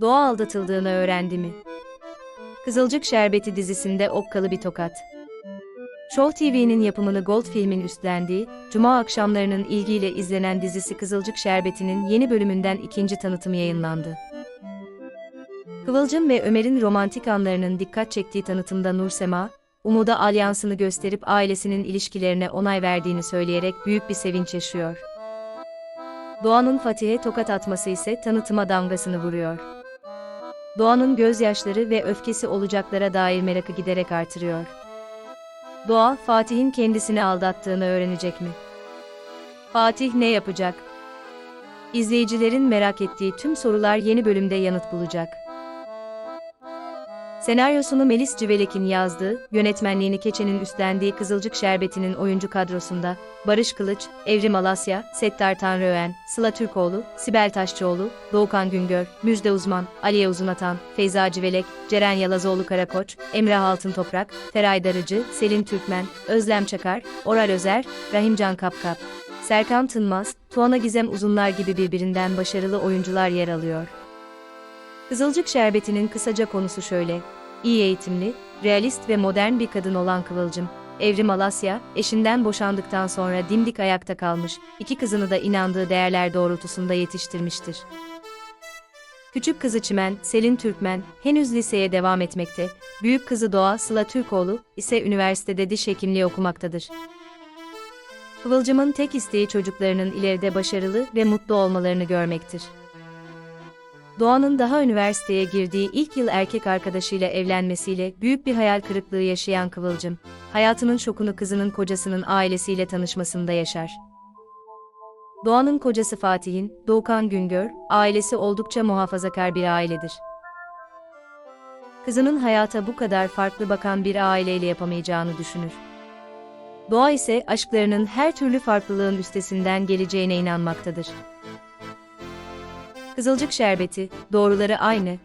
Doğa aldatıldığını öğrendi mi? Kızılcık Şerbeti dizisinde okkalı bir tokat. Show TV'nin yapımını Gold Film'in üstlendiği, Cuma akşamlarının ilgiyle izlenen dizisi Kızılcık Şerbeti'nin yeni bölümünden ikinci tanıtımı yayınlandı. Kıvılcım ve Ömer'in romantik anlarının dikkat çektiği tanıtımda Nursema, Umut'a alyansını gösterip ailesinin ilişkilerine onay verdiğini söyleyerek büyük bir sevinç yaşıyor. Doğan'ın Fatih'e tokat atması ise tanıtıma damgasını vuruyor. Doğan'ın gözyaşları ve öfkesi olacaklara dair merakı giderek artırıyor. Doğa, Fatih'in kendisini aldattığını öğrenecek mi? Fatih ne yapacak? İzleyicilerin merak ettiği tüm sorular yeni bölümde yanıt bulacak. Senaryosunu Melis Civelek'in yazdığı, yönetmenliğini Keçe'nin üstlendiği Kızılcık Şerbeti'nin oyuncu kadrosunda, Barış Kılıç, Evrim Alasya, Settar Tanrıöğen, Sıla Türkoğlu, Sibel Taşçıoğlu, Doğukan Güngör, Müjde Uzman, Aliye Uzunatan, Feyza Civelek, Ceren Yalazoğlu Karakoç, Emrah Altıntoprak, Feray Darıcı, Selin Türkmen, Özlem Çakar, Oral Özer, Rahimcan Kapkap, Serkan Tınmaz, Tuana Gizem Uzunlar gibi birbirinden başarılı oyuncular yer alıyor. Kızılcık Şerbeti'nin kısaca konusu şöyle. İyi eğitimli, realist ve modern bir kadın olan Kıvılcım, Evrim Alasya, eşinden boşandıktan sonra dimdik ayakta kalmış, iki kızını da inandığı değerler doğrultusunda yetiştirmiştir. Küçük kızı Çimen, Selin Türkmen, henüz liseye devam etmekte, büyük kızı Doğa Sıla Türkoğlu ise üniversitede diş hekimliği okumaktadır. Kıvılcım'ın tek isteği çocuklarının ileride başarılı ve mutlu olmalarını görmektir. Doğan'ın daha üniversiteye girdiği ilk yıl erkek arkadaşıyla evlenmesiyle büyük bir hayal kırıklığı yaşayan Kıvılcım, hayatının şokunu kızının kocasının ailesiyle tanışmasında yaşar. Doğan'ın kocası Fatih'in, Doğukan Güngör, ailesi oldukça muhafazakar bir ailedir. Kızının hayata bu kadar farklı bakan bir aileyle yapamayacağını düşünür. Doğa ise aşklarının her türlü farklılığın üstesinden geleceğine inanmaktadır. Kızılcık şerbeti, doğruları aynı,